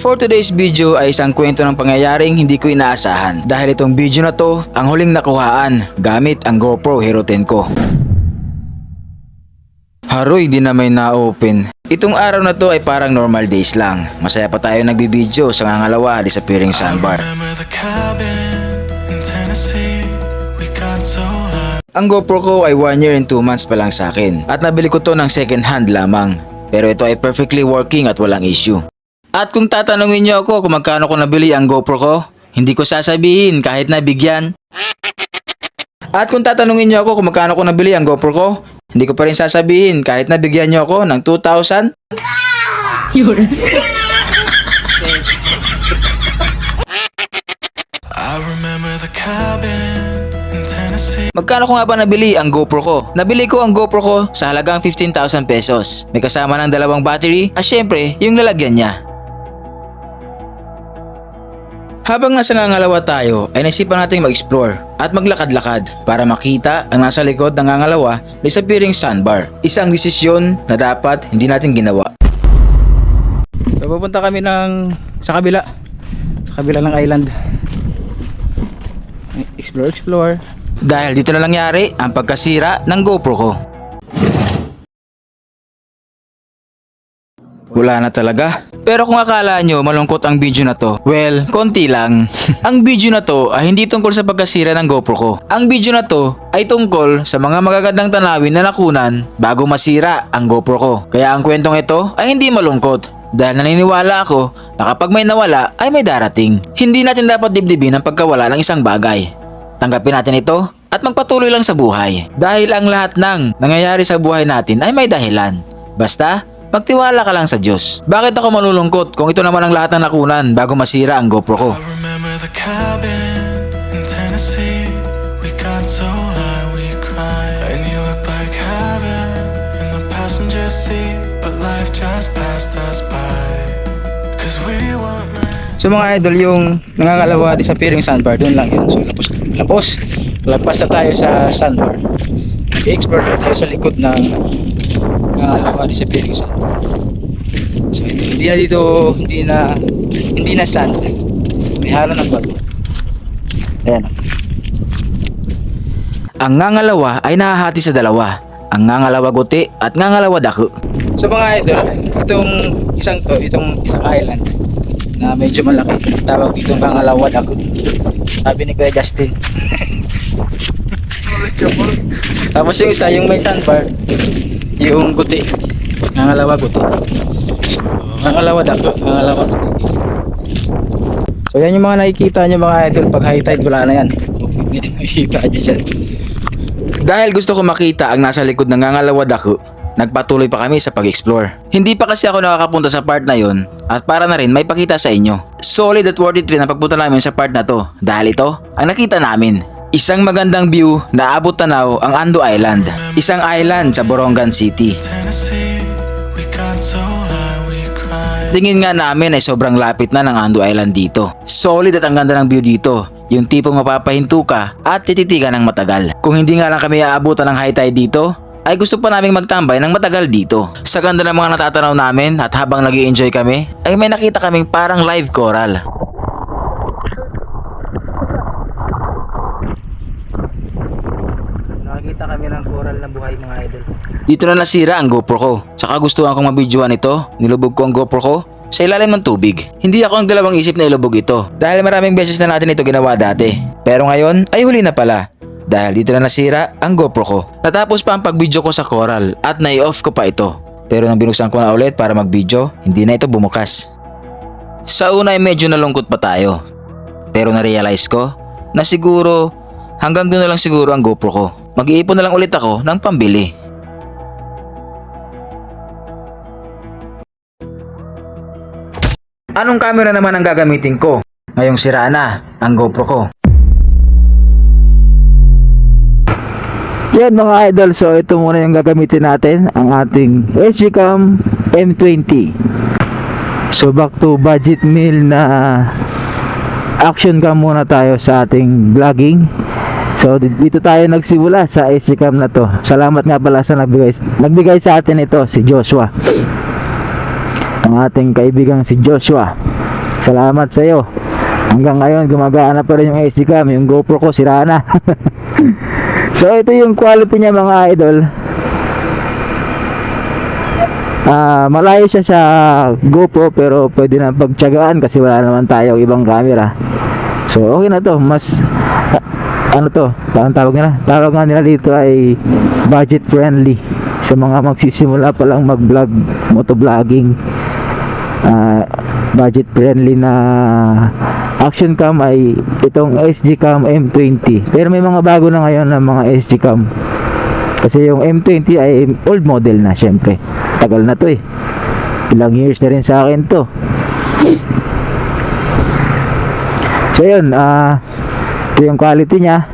For today's video ay isang kwento ng pangyayaring hindi ko inaasahan dahil itong video na to ang huling nakuhaan gamit ang GoPro Hero 10 ko. Haroy, di na may na-open. Itong araw na to ay parang normal days lang. Masaya pa tayo nagbibideo sa ngangalawa disappearing sandbar. Ang GoPro ko ay 1 year and 2 months pa lang sa akin at nabili ko to ng second hand lamang. Pero ito ay perfectly working at walang issue. At kung tatanungin niyo ako kung magkano ko nabili ang GoPro ko, hindi ko sasabihin kahit nabigyan. At kung tatanungin niyo ako kung magkano ko nabili ang GoPro ko, hindi ko pa rin sasabihin kahit nabigyan niyo ako ng 2,000. I remember the cabin in Tennessee. Magkano ko nga ba nabili ang GoPro ko? Nabili ko ang GoPro ko sa halagang 15,000 pesos. May kasama ng dalawang battery at syempre yung lalagyan niya. Habang nasa ngangalawa tayo ay naisipan nating mag-explore at maglakad-lakad para makita ang nasa likod ng ngangalawa disappearing sandbar. Isang desisyon na dapat hindi natin ginawa. So pupunta kami ng sa kabila. Sa kabila ng island. Explore, explore. Dahil dito na nangyari ang pagkasira ng GoPro ko. Wala na talaga. Pero kung akala nyo malungkot ang video na to, well, konti lang. ang video na to ay hindi tungkol sa pagkasira ng GoPro ko. Ang video na to ay tungkol sa mga magagandang tanawin na nakunan bago masira ang GoPro ko. Kaya ang kwentong ito ay hindi malungkot. Dahil naniniwala ako na kapag may nawala ay may darating. Hindi natin dapat dibdibin ang pagkawala ng isang bagay. Tanggapin natin ito at magpatuloy lang sa buhay. Dahil ang lahat ng nangyayari sa buhay natin ay may dahilan. Basta, magtiwala ka lang sa Diyos. Bakit ako malulungkot kung ito naman ang lahat ng nakunan bago masira ang GoPro ko? So mga idol, yung nangangalawa disappearing sandbar, doon lang yun. So lapos, lapos, lagpas na tayo sa sandbar. I-explore tayo sa likod ng nangangalawa disappearing sandbar. So ito, hindi na dito, hindi na, hindi na sand. May halo ng bato. Ayan. Ang ngangalawa ay nahahati sa dalawa. Ang ngangalawa guti at ngangalawa dako. So mga idol, itong isang to, itong isang island na medyo malaki. Tawag dito ang ngangalawa dako. Sabi ni Kuya Justin. Tapos yung isa, yung may sandbar, yung guti. Ngangalawa guti. So, ngangalawa dako, ngangalawa guti. So yan yung mga nakikita nyo mga idol pag high tide wala na yan. Nakikita nyo dyan. Dahil gusto ko makita ang nasa likod ng ngangalawad ako, nagpatuloy pa kami sa pag-explore. Hindi pa kasi ako nakakapunta sa part na yon at para na rin may pakita sa inyo. Solid at worth it rin pagpunta namin sa part na to dahil ito ang nakita namin. Isang magandang view na abot tanaw ang Ando Island, isang island sa Borongan City. Tingin nga namin ay sobrang lapit na ng Ando Island dito. Solid at ang ganda ng view dito. Yung tipong mapapahinto ka at tititigan ng matagal. Kung hindi nga lang kami aabutan ng high tide dito, ay gusto pa naming magtambay ng matagal dito. Sa ganda ng mga natatanaw namin at habang nag enjoy kami, ay may nakita kaming parang live coral. Nakakita kami ng coral na buhay mga idol. Dito na nasira ang GoPro ko. Saka gustuhan kong mabidyoan ito. Nilubog ko ang GoPro ko sa ilalim ng tubig. Hindi ako ang dalawang isip na ilubog ito dahil maraming beses na natin ito ginawa dati. Pero ngayon ay huli na pala dahil dito na nasira ang GoPro ko. Natapos pa ang pag-video ko sa Coral at nai-off ko pa ito. Pero nang binuksan ko na ulit para mag-video, hindi na ito bumukas. Sa una ay medyo nalungkot pa tayo. Pero na-realize ko na siguro hanggang doon na lang siguro ang GoPro ko. Mag-iipon na lang ulit ako ng pambili. Anong camera naman ang gagamitin ko? Ngayong sira na ang GoPro ko. Yan mga idol, so ito muna yung gagamitin natin, ang ating SGCam M20. So back to budget meal na action cam muna tayo sa ating vlogging. So di- dito tayo nagsimula sa SGCam na to. Salamat nga pala sa nagbigay, nagbigay sa atin ito, si Joshua. ang ating kaibigang si Joshua. Salamat sa iyo. Hanggang ngayon gumagana pa rin yung AC cam, yung GoPro ko sira na. so ito yung quality niya mga idol. Ah, malayo siya sa GoPro pero pwede na pagtiyagaan kasi wala naman tayo ibang camera. So okay na to, mas ano to, parang tawag nila, tawag nga nila dito ay budget friendly sa mga magsisimula pa lang mag-vlog, motovlogging. Ah, budget friendly na action cam ay itong SG Cam M20. Pero may mga bago na ngayon na mga SG Cam. Kasi yung M20 ay old model na syempre. Tagal na to eh. Ilang years na rin sa akin to. So yun, ah ito yung quality niya.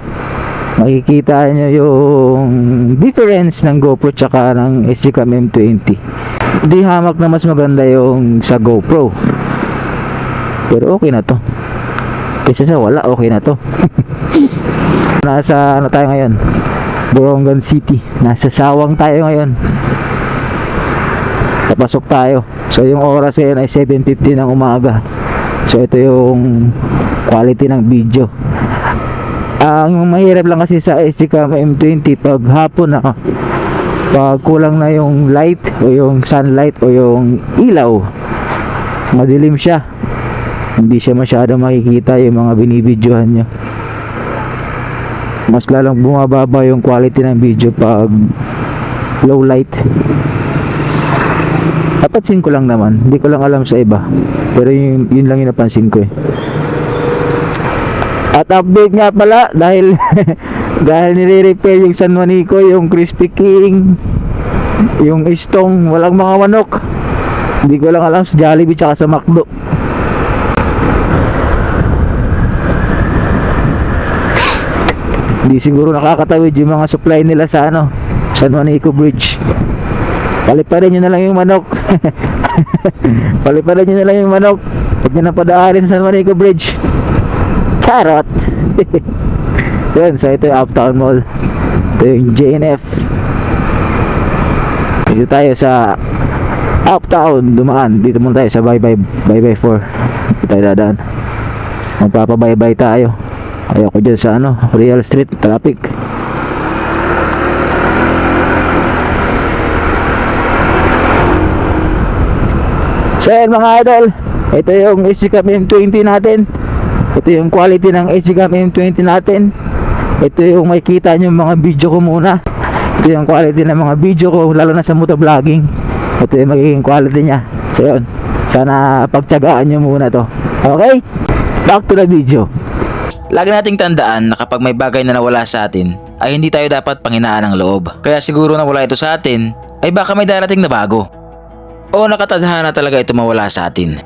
Makikita nyo yung difference ng GoPro tsaka ng SG Cam M20. Di hamak na mas maganda yung sa GoPro. Pero okay na to. Kasi sa wala, okay na to. Nasa ano tayo ngayon? Borongan City. Nasa Sawang tayo ngayon. Papasok tayo. So yung oras ngayon ay 7.50 ng umaga. So ito yung quality ng video. Ang mahirap lang kasi sa SG Cam M20 pag hapon na pag kulang na yung light o yung sunlight o yung ilaw madilim siya. Hindi siya masyado makikita yung mga binibidyohan niya. Mas lalong bumababa yung quality ng video pag low light. Napansin ko lang naman hindi ko lang alam sa iba pero yun, yun lang yung napansin ko eh at update nga pala dahil dahil nire-repair yung San Juanico, yung Crispy King, yung Istong, walang mga manok. Hindi ko lang alam sa Jollibee tsaka sa McDo. Hindi siguro nakakatawid yung mga supply nila sa ano, San Juanico Bridge. Paliparin nyo na lang yung manok. Paliparin nyo na lang yung manok. Huwag nyo na padaarin sa San Juanico Bridge. Charot! Yun, so ito yung Uptown Mall. Ito yung JNF. Dito tayo sa Uptown, dumaan. Dito muna tayo sa Bye Bye, Bye Bye 4. Dito tayo dadaan. Magpapabaybay tayo. Ayoko dyan sa ano, Real Street, traffic. So yan mga idol, ito yung SGCAM M20 natin. Ito yung quality ng SGCAM M20 natin. Ito yung makikita nyo mga video ko muna. Ito yung quality ng mga video ko, lalo na sa motovlogging. Ito yung magiging quality niya. So yun, sana pagtyagaan nyo muna to. Okay? Back to the video. Lagi nating tandaan na kapag may bagay na nawala sa atin, ay hindi tayo dapat panghinaan ng loob. Kaya siguro nawala ito sa atin, ay baka may darating na bago. O nakatadhana talaga ito mawala sa atin.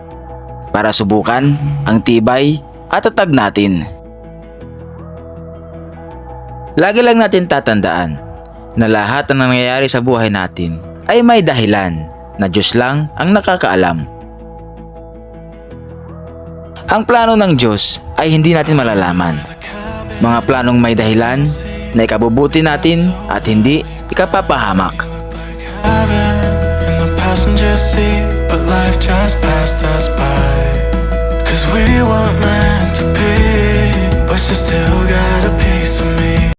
Para subukan ang tibay at tatag natin. Lagi lang natin tatandaan na lahat ng nangyayari sa buhay natin ay may dahilan na Diyos lang ang nakakaalam. Ang plano ng Diyos ay hindi natin malalaman. Mga planong may dahilan na ikabubuti natin at hindi ikapapahamak. Passenger seat, but life just passed us by. Cause we weren't meant to be, but you still gotta be